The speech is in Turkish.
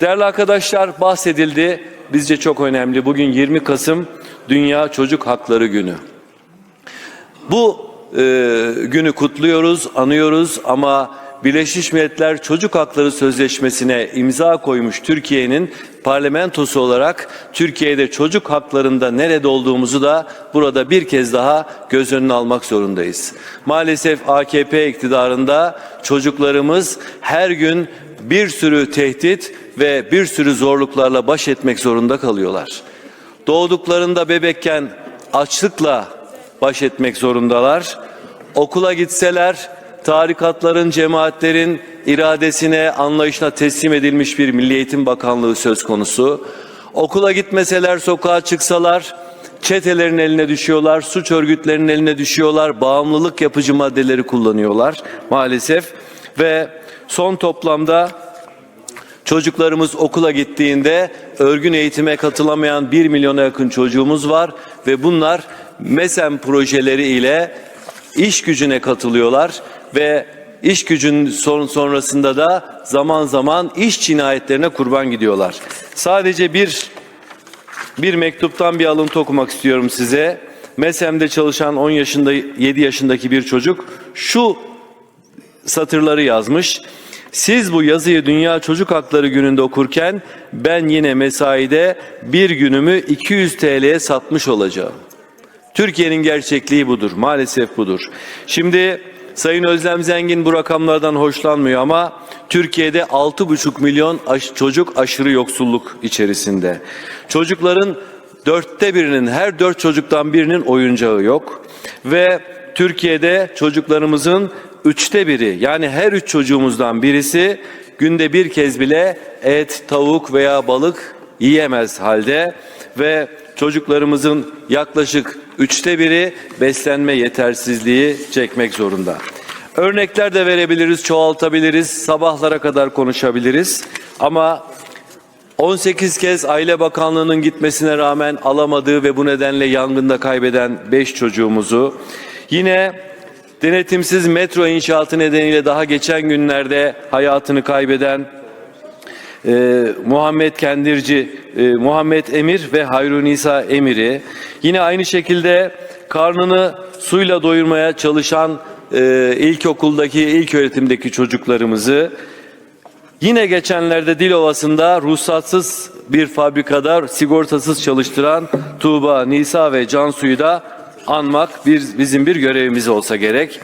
Değerli arkadaşlar bahsedildi. Bizce çok önemli. Bugün 20 Kasım Dünya Çocuk Hakları Günü. Bu e, günü kutluyoruz, anıyoruz ama Birleşmiş Milletler Çocuk Hakları Sözleşmesi'ne imza koymuş Türkiye'nin parlamentosu olarak Türkiye'de çocuk haklarında nerede olduğumuzu da burada bir kez daha göz önüne almak zorundayız. Maalesef AKP iktidarında çocuklarımız her gün bir sürü tehdit ve bir sürü zorluklarla baş etmek zorunda kalıyorlar. Doğduklarında bebekken açlıkla baş etmek zorundalar. Okula gitseler tarikatların, cemaatlerin iradesine, anlayışına teslim edilmiş bir Milli Eğitim Bakanlığı söz konusu. Okula gitmeseler, sokağa çıksalar çetelerin eline düşüyorlar, suç örgütlerinin eline düşüyorlar, bağımlılık yapıcı maddeleri kullanıyorlar maalesef. Ve son toplamda Çocuklarımız okula gittiğinde örgün eğitime katılamayan 1 milyona yakın çocuğumuz var ve bunlar MESEM projeleri ile iş gücüne katılıyorlar ve iş gücün son sonrasında da zaman zaman iş cinayetlerine kurban gidiyorlar. Sadece bir bir mektuptan bir alıntı okumak istiyorum size. MESEM'de çalışan 10 yaşında 7 yaşındaki bir çocuk şu satırları yazmış. Siz bu yazıyı Dünya Çocuk Hakları Günü'nde okurken ben yine mesaide bir günümü 200 TL'ye satmış olacağım. Türkiye'nin gerçekliği budur. Maalesef budur. Şimdi Sayın Özlem Zengin bu rakamlardan hoşlanmıyor ama Türkiye'de 6,5 milyon aş- çocuk aşırı yoksulluk içerisinde. Çocukların dörtte birinin, her dört çocuktan birinin oyuncağı yok. Ve Türkiye'de çocuklarımızın üçte biri yani her üç çocuğumuzdan birisi günde bir kez bile et, tavuk veya balık yiyemez halde ve çocuklarımızın yaklaşık üçte biri beslenme yetersizliği çekmek zorunda. Örnekler de verebiliriz, çoğaltabiliriz, sabahlara kadar konuşabiliriz ama 18 kez Aile Bakanlığı'nın gitmesine rağmen alamadığı ve bu nedenle yangında kaybeden 5 çocuğumuzu, yine denetimsiz metro inşaatı nedeniyle daha geçen günlerde hayatını kaybeden e, Muhammed Kendirci, e, Muhammed Emir ve Hayrun Nisa Emir'i, yine aynı şekilde karnını suyla doyurmaya çalışan e, ilkokuldaki, ilk öğretimdeki çocuklarımızı, Yine geçenlerde Dilovası'nda ruhsatsız bir fabrikada sigortasız çalıştıran Tuğba, Nisa ve Cansu'yu da anmak bir, bizim bir görevimiz olsa gerek.